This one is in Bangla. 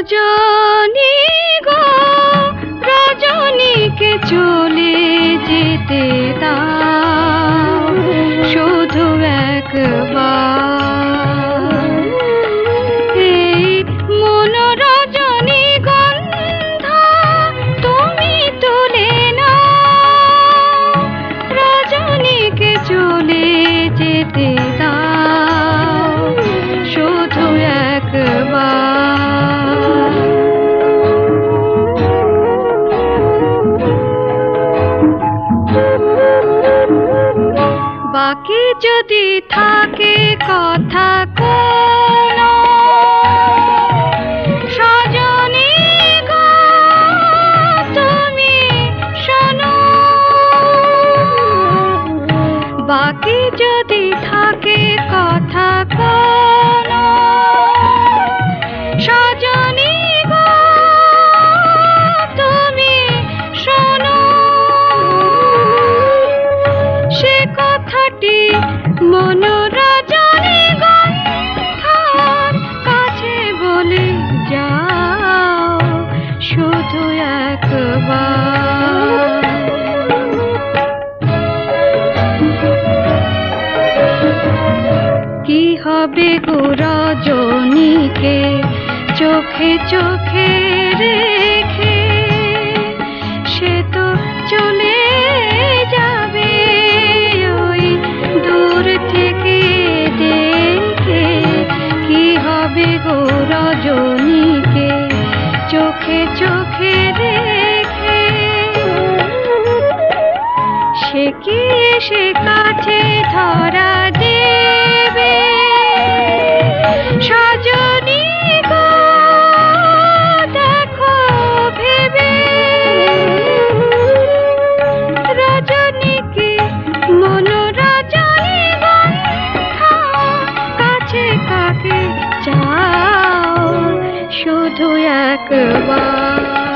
রজনী গো, রজনীকে চলে যেতে দাও, শুধু একবার। এই মনোরজনী গন্ধ তুমি তুলে না রজনীকে চলে যেতে থাকে কথা কোনো। বাকি যদি থাকে কথা কোনো হবে গো রজনীকে, চোখে চোখে রেখে। সে তো চলে যাবে ওই দূর থেকে দেখে। কি হবে গো রজনীকে, চোখে চোখে রেখে। সে কি সে কাছে ধরা to Yakuba.